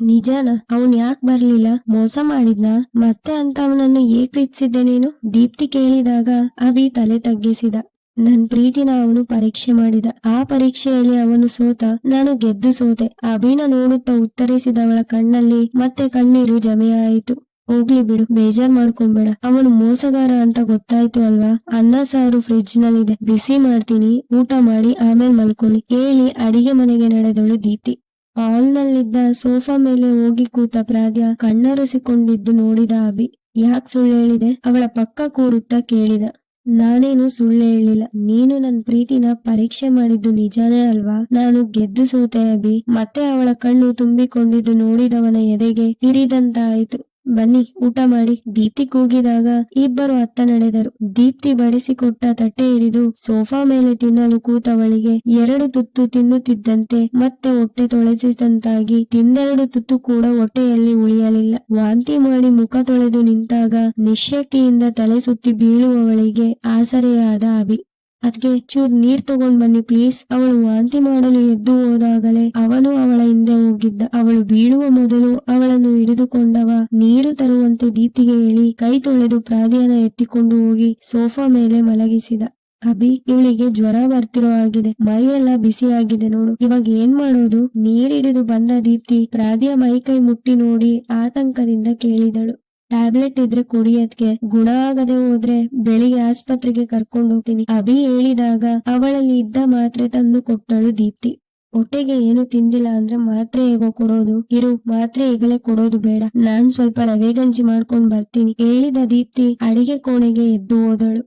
ನಿಜಾನ, ಅವನ್ ಯಾಕ್ ಬರ್ಲಿಲ್ಲ? ಮೋಸ ಮಾಡಿದ್ನ? ಮತ್ತೆ ಅಂತ ಅವನನ್ನು ಏಕ್ ಪ್ರೀತಿಸಿದ್ದೆ ನೀನು? ದೀಪ್ತಿ ಕೇಳಿದಾಗ ಅಭಿ ತಲೆ ತಗ್ಗಿಸಿದ. ನನ್ ಪ್ರೀತಿನ ಅವನು ಪರೀಕ್ಷೆ ಮಾಡಿದ. ಆ ಪರೀಕ್ಷೆಯಲ್ಲಿ ಅವನು ಸೋತ ನಾನು ಗೆದ್ದು ಸೋತೆ. ಅಭಿನ ನೋಡುತ್ತಾ ಉತ್ತರಿಸಿದವಳ ಕಣ್ಣಲ್ಲಿ ಮತ್ತೆ ಕಣ್ಣೀರು ಜಮೆಯಾಯಿತು. ಹೋಗ್ಲಿ ಬಿಡು, ಬೇಜಾರ್ ಮಾಡ್ಕೊಂಬೇಡ. ಅವನು ಮೋಸಗಾರ ಅಂತ ಗೊತ್ತಾಯ್ತು ಅಲ್ವಾ? ಅನ್ನ ಸಾರು ಫ್ರಿಡ್ಜ್ ನಲ್ಲಿದೆ ಬಿಸಿ ಮಾಡ್ತೀನಿ, ಊಟ ಮಾಡಿ ಆಮೇಲೆ ಮಲ್ಕೊಳ್ಳಿ. ಹೇಳಿ ಅಡಿಗೆ ಮನೆಗೆ ನಡೆದಳು ದೀಪ್ತಿ. ಹಾಲ್ನಲ್ಲಿದ್ದ ಸೋಫಾ ಮೇಲೆ ಹೋಗಿ ಕೂತ ಪ್ರಾದ್ಯ ಕಣ್ಣರಸಿಕೊಂಡಿದ್ದು ನೋಡಿದ ಅಭಿ. ಯಾಕ್ ಸುಳ್ಳು ಹೇಳಿದೆ? ಅವಳ ಪಕ್ಕ ಕೂರುತ್ತಾ ಕೇಳಿದ. ನಾನೇನು ಸುಳ್ಳು ಹೇಳಿಲ್ಲ. ನೀನು ನನ್ನ ಪ್ರೀತಿನ ಪರೀಕ್ಷೆ ಮಾಡಿದ್ದು ನಿಜಾನೇ ಅಲ್ವಾ? ನಾನು ಗೆದ್ದು ಸೋತೆ ಅಭಿ. ಮತ್ತೆ ಅವಳ ಕಣ್ಣು ತುಂಬಿಕೊಂಡಿದ್ದು ನೋಡಿದವನ ಎದೆಗೆ ಇರಿದಂತಾಯಿತು. ಬನ್ನಿ, ಊಟ ಮಾಡಿ. ದೀಪ್ತಿ ಕೂಗಿದಾಗ ಇಬ್ಬರು ಅತ್ತ ನಡೆದರು. ದೀಪ್ತಿ ಬಡಿಸಿಕೊಟ್ಟ ತಟ್ಟೆ ಹಿಡಿದು ಸೋಫಾ ಮೇಲೆ ತಿನ್ನಲು ಕೂತವಳಿಗೆ ಎರಡು ತುತ್ತು ತಿನ್ನುತ್ತಿದ್ದಂತೆ ಮತ್ತೆ ಹೊಟ್ಟೆ ತೊಳೆಸಿದಂತಾಗಿ ತಿಂದೆರಡು ತುತ್ತು ಕೂಡ ಹೊಟ್ಟೆಯಲ್ಲಿ ಉಳಿಯಲಿಲ್ಲ. ವಾಂತಿ ಮಾಡಿ ಮುಖ ತೊಳೆದು ನಿಂತಾಗ ನಿಶಕ್ತಿಯಿಂದ ತಲೆ ಸುತ್ತಿ ಬೀಳುವವಳಿಗೆ ಆಸರೆಯಾದ ಅಭಿ. ಅದ್ಕೆ ಚೂರ್ ನೀರ್ ತಗೊಂಡ್ ಬನ್ನಿ ಪ್ಲೀಸ್. ಅವಳು ವಾಂತಿ ಮಾಡಲು ಎದ್ದು ಹೋದಾಗಲೇ ಅವನು ಅವಳ ಹಿಂದೆ ಹೋಗಿದ್ದ. ಅವಳು ಬೀಳುವ ಮೊದಲು ಅವಳನ್ನು ಹಿಡಿದುಕೊಂಡವ ನೀರು ತರುವಂತೆ ದೀಪ್ತಿಗೆ ಹೇಳಿ ಕೈ ತೊಳೆದು ಪ್ರಾದಿಯನ ಎತ್ತಿಕೊಂಡು ಹೋಗಿ ಸೋಫಾ ಮೇಲೆ ಮಲಗಿಸಿದ. ಅಭಿ, ಇವಳಿಗೆ ಜ್ವರ ಬರ್ತಿರೋ ಆಗಿದೆ ಮೈಯೆಲ್ಲ ಬಿಸಿಯಾಗಿದೆ ನೋಡು. ಇವಾಗ ಏನ್ ಮಾಡೋದು? ನೀರಿಡಿದು ಬಂದ ದೀಪ್ತಿ ಪ್ರಾದಿಯ ಮೈ ಕೈ ಮುಟ್ಟಿ ನೋಡಿ ಆತಂಕದಿಂದ ಕೇಳಿದಳು. ಟ್ಯಾಬ್ಲೆಟ್ ಇದ್ರೆ ಕುಡಿಯೋದ್ಕೆ, ಗುಣ ಆಗದೆ ಹೋದ್ರೆ ಬೆಳಿಗ್ಗೆ ಆಸ್ಪತ್ರೆಗೆ ಕರ್ಕೊಂಡು ಹೋಗ್ತೀನಿ. ಅಭಿ ಹೇಳಿದಾಗ ಅವಳಲ್ಲಿ ಇದ್ದ ಮಾತ್ರೆ ತಂದು ಕೊಟ್ಟಳು ದೀಪ್ತಿ. ಹೊಟ್ಟೆಗೆ ಏನು ತಿಂದಿಲ್ಲ ಅಂದ್ರೆ ಮಾತ್ರೆ ಹೇಗೋ ಕೊಡೋದು. ಇರು, ಮಾತ್ರೆ ಈಗಲೇ ಕೊಡೋದು ಬೇಡ. ನಾನ್ ಸ್ವಲ್ಪ ರವೆ ಗಂಜಿ ಮಾಡ್ಕೊಂಡ್ ಬರ್ತೀನಿ. ಹೇಳಿದ ದೀಪ್ತಿ ಅಡಿಗೆ ಕೋಣೆಗೆ ಎದ್ದು ಹೋದಳು.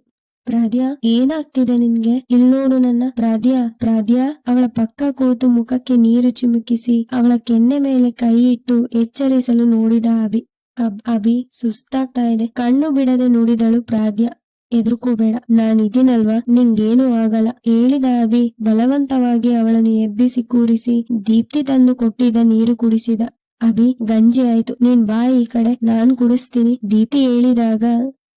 ಪ್ರಾದ್ಯ ಏನಾಗ್ತಿದೆ ನಿನ್ಗೆ? ಇಲ್ ನೋಡು ನನ್ನ. ಪ್ರಾದ್ಯ ಪ್ರಾದ್ಯ ಅವಳ ಪಕ್ಕ ಕೂತು ಮುಖಕ್ಕೆ ನೀರು ಚಿಮುಕಿಸಿ, ಅವಳ ಕೆನ್ನೆ ಮೇಲೆ ಕೈ ಇಟ್ಟು ಎಚ್ಚರಿಸಲು ನೋಡಿದ ಅಭಿ. ಅಭಿ ಸುಸ್ತಾಗ್ತಾ ಇದೆ. ಕಣ್ಣು ಬಿಡದೆ ನುಡಿದಳು ಪ್ರಾದ್ಯ ಎದುರುಕೋಬೇಡ. ನಾನಿದ್ದೀನಲ್ವಾ? ನಿಂಗೇನು ಆಗಲ್ಲ. ಹೇಳಿದ ಅಭಿ ಬಲವಂತವಾಗಿ ಅವಳನ್ನು ಎಬ್ಬಿಸಿ ಕೂರಿಸಿ ದೀಪ್ತಿ ತಂದು ಕೊಟ್ಟಿದ್ದ ನೀರು ಕುಡಿಸಿದ. ಅಭಿ, ಗಂಜಿ ಆಯ್ತು. ನೀನ್ ಬಾ ಈ ಕಡೆ. ನಾನ್ ಕುಡಿಸ್ತೀನಿ. ದೀಪ್ತಿ ಹೇಳಿದಾಗ,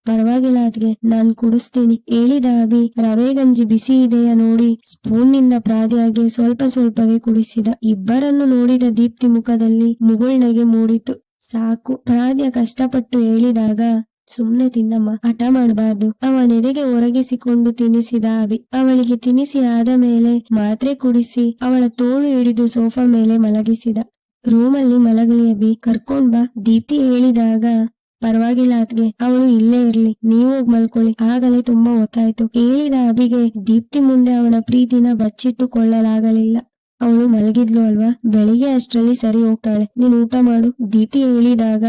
ಪರವಾಗಿಲ್ಲ ಅದ್ಗೆ. ನಾನ್ ಕುಡಿಸ್ತೀನಿ. ಹೇಳಿದ ಅಭಿ, ರವೆ ಗಂಜಿ ಬಿಸಿ ಇದೆಯಾ ನೋಡಿ ಸ್ಪೂನ್ನಿಂದ ಪ್ರಾದಿಯಾಗಿ ಸ್ವಲ್ಪ ಸ್ವಲ್ಪವೇ ಕುಡಿಸಿದ. ಇಬ್ಬರನ್ನು ನೋಡಿದ ದೀಪ್ತಿ ಮುಖದಲ್ಲಿ ಮುಗುಳ್ನಗೆ ಮೂಡಿತು ಸಾಕು. ರಾಧ್ಯ ಕಷ್ಟಪಟ್ಟು ಹೇಳಿದಾಗ ಸುಮ್ನೆ ತಿನ್ನಮ್ಮ. ಹಠ ಮಾಡಬಾರ್ದು. ಅವನೆದೆಗೆ ಒರಗಿಸಿಕೊಂಡು ತಿನ್ನಿಸಿದ ಅವಿ. ಅವಳಿಗೆ ತಿನಿಸಿ ಆದ ಮೇಲೆ ಮಾತ್ರೆ ಕುಡಿಸಿ ಅವಳ ತೋಳು ಹಿಡಿದು ಸೋಫಾ ಮೇಲೆ ಮಲಗಿಸಿದ. ರೂಮಲ್ಲಿ ಮಲಗಲಿ ಅಬಿ ಕರ್ಕೊಂಡ್ ಬಾ. ದೀಪ್ತಿ ಹೇಳಿದಾಗ, ಪರವಾಗಿಲ್ಲ ಅತ್ಗೆ. ಅವಳು ಇಲ್ಲೇ ಇರ್ಲಿ. ನೀವು ಹೋಗಿ ಮಲ್ಕೊಳ್ಳಿ. ಆಗಲೇ ತುಂಬಾ ಹೊತ್ತಾಯ್ತು. ಹೇಳಿದ ಅಭಿಗೆ ದೀಪ್ತಿ ಮುಂದೆ ಅವನ ಪ್ರೀತಿನ ಬಚ್ಚಿಟ್ಟುಕೊಳ್ಳಲಾಗಲಿಲ್ಲ. ಅವಳು ಮಲಗಿದ್ಲು ಅಲ್ವಾ? ಬೆಳಿಗ್ಗೆ ಅಷ್ಟ್ರಲ್ಲಿ ಸರಿ ಹೋಗ್ತಾಳೆ. ನೀನ್ ಊಟ ಮಾಡು. ದೀತಿ ಹೇಳಿದಾಗ,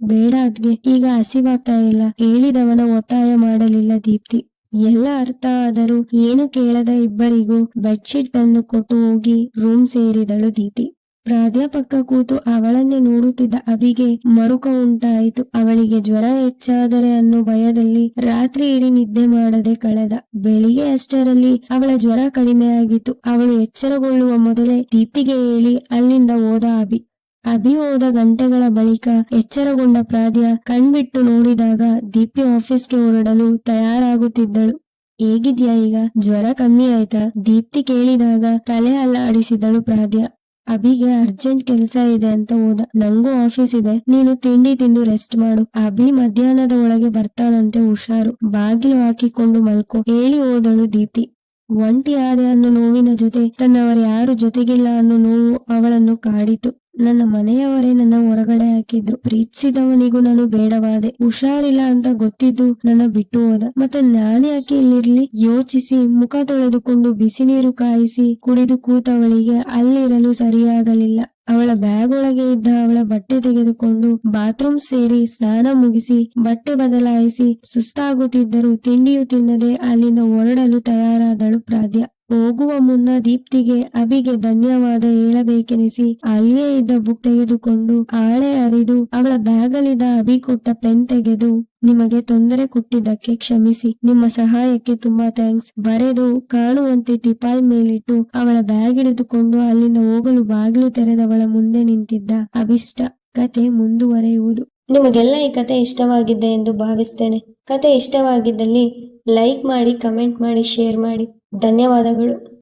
ಬೇಡ ಅದ್ಗೆ. ಈಗ ಹಸಿವಾಗ್ತಾ ಇಲ್ಲ. ಹೇಳಿದವನ ಒತ್ತಾಯ ಮಾಡಲಿಲ್ಲ ದೀಪ್ತಿ. ಎಲ್ಲ ಅರ್ಥ ಆದರೂ ಏನು ಕೇಳದ ಇಬ್ಬರಿಗೂ ಬೆಡ್ಶೀಟ್ ತಂದು ಕೊಟ್ಟು ಹೋಗಿ ರೂಮ್ ಸೇರಿದಳು ದೀಪ್ತಿ ಪ್ರಾಧ್ಯಾಪಕ ಕೂತು ಅವಳನ್ನೇ ನೋಡುತ್ತಿದ್ದ ಅಭಿಗೆ ಮರುಕ ಉಂಟಾಯಿತು. ಅವಳಿಗೆ ಜ್ವರ ಹೆಚ್ಚಾದರೆ ಅನ್ನೋ ಭಯದಲ್ಲಿ ರಾತ್ರಿ ಇಡೀ ನಿದ್ದೆ ಮಾಡದೆ ಕಳೆದ. ಬೆಳಿಗ್ಗೆ ಅಷ್ಟರಲ್ಲಿ ಅವಳ ಜ್ವರ ಕಡಿಮೆಯಾಗಿತ್ತು ಅವಳು ಎಚ್ಚರಗೊಳ್ಳುವ ಮೊದಲೇ ದೀಪ್ತಿಗೆ ಹೇಳಿ ಅಲ್ಲಿಂದ ಹೋದ ಅಭಿ ಅಭಿ ಹೋದ ಗಂಟೆಗಳ ಬಳಿಕ ಎಚ್ಚರಗೊಂಡ ಪ್ರಾದ್ಯ ಕಣ್ಬಿಟ್ಟು ನೋಡಿದಾಗ ದೀಪ್ತಿ ಆಫೀಸ್ಗೆ ಹೊರಡಲು ತಯಾರಾಗುತ್ತಿದ್ದಳು. ಹೇಗಿದ್ಯಾ ಈಗ? ಜ್ವರ ಕಮ್ಮಿ ಆಯ್ತಾ? ದೀಪ್ತಿ ಕೇಳಿದಾಗ ತಲೆ ಅಲ್ಲಾಡಿಸಿದಳು ಪ್ರಾದ್ಯ ಅಭಿಗೆ ಅರ್ಜೆಂಟ್ ಕೆಲ್ಸ ಇದೆ ಅಂತ ಹೋದ ನಂಗೂ ಆಫೀಸ್ ಇದೆ. ನೀನು ತಿಂಡಿ ತಿಂದು ರೆಸ್ಟ್ ಮಾಡು. ಅಭಿ ಮಧ್ಯಾಹ್ನದ ಒಳಗೆ ಬರ್ತಾನಂತೆ ಹುಷಾರು. ಬಾಗಿಲು ಹಾಕಿಕೊಂಡು ಮಲ್ಕೋ. ಹೇಳಿ ಹೋದಳು ದೀಪ್ತಿ. ಒಂಟಿ ಆದೆ ಅನ್ನೋ ನೋವಿನ ಜೊತೆ ತನ್ನವರು ಯಾರು ಜೊತೆಗಿಲ್ಲ ಅನ್ನೋ ನೋವು ಅವಳನ್ನು ಕಾಡಿತು. ನನ್ನ ಮನೆಯವರೇ ನನ್ನ ಹೊರಗಡೆ ಹಾಕಿದ್ರು. ಪ್ರೀತಿಸಿದವನಿಗೂ ನಾನು ಬೇಡವಾದೆ. ಹುಷಾರಿಲ್ಲ ಅಂತ ಗೊತ್ತಿದ್ದು ನನ್ನ ಬಿಟ್ಟು ಹೋದ. ಮತ್ತೆ ನಾನೇ ಯಾಕೆ ಇಲ್ಲಿರ್ಲಿ? ಯೋಚಿಸಿ, ಮುಖ ತೊಳೆದುಕೊಂಡು ಬಿಸಿ ನೀರು ಕಾಯಿಸಿ, ಕುಡಿದು ಕೂತವಳಿಗೆ ಅಲ್ಲಿರಲು ಸರಿಯಾಗಲಿಲ್ಲ. ಅವಳ ಬ್ಯಾಗ್ ಒಳಗೆ ಇದ್ದ ಅವಳ ಬಟ್ಟೆ ತೆಗೆದುಕೊಂಡು ಬಾತ್ರೂಮ್ ಸೇರಿ ಸ್ನಾನ ಮುಗಿಸಿ ಬಟ್ಟೆ ಬದಲಾಯಿಸಿ ಸುಸ್ತಾಗುತ್ತಿದ್ದರೂ ತಿಂಡಿಯೂ ತಿನ್ನದೆ ಅಲ್ಲಿಂದ ಹೊರಡಲು ತಯಾರಾದಳು ಪ್ರಾದ್ಯ ಹೋಗುವ ಮುನ್ನ ದೀಪ್ತಿಗೆ ಅಭಿಗೆ ಧನ್ಯವಾದ ಹೇಳಬೇಕೆನಿಸಿ ಅಲ್ಲಿಯೇ ಇದ್ದ ಬುಕ್ ತೆಗೆದುಕೊಂಡು ಆಳೆ ಅರಿದು ಅವಳ ಬ್ಯಾಗಲಿದ್ದ ಅಭಿ ಕೊಟ್ಟ ಪೆನ್ ತೆಗೆದು ನಿಮಗೆ ತೊಂದರೆ ಕೊಟ್ಟಿದ್ದಕ್ಕೆ ಕ್ಷಮಿಸಿ. ನಿಮ್ಮ ಸಹಾಯಕ್ಕೆ ತುಂಬಾ ಥ್ಯಾಂಕ್ಸ್. ಬರೆದು ಕಾಣುವಂತೆ ಟಿಪಾಯ್ ಮೇಲಿಟ್ಟು ಅವಳ ಬ್ಯಾಗ್ ಹಿಡಿದುಕೊಂಡು ಅಲ್ಲಿಂದ ಹೋಗಲು ಬಾಗಿಲು ತೆರೆದವಳ ಮುಂದೆ ನಿಂತಿದ್ದ ಅಭಿಷ್ಟ. ಕತೆ ಮುಂದುವರೆಯುವುದು. ನಿಮಗೆಲ್ಲ ಈ ಕತೆ ಇಷ್ಟವಾಗಿದೆ ಎಂದು ಭಾವಿಸ್ತೇನೆ. ಕತೆ ಇಷ್ಟವಾಗಿದ್ದಲ್ಲಿ ಲೈಕ್ ಮಾಡಿ, ಕಮೆಂಟ್ ಮಾಡಿ, ಶೇರ್ ಮಾಡಿ. ಧನ್ಯವಾದಗಳು.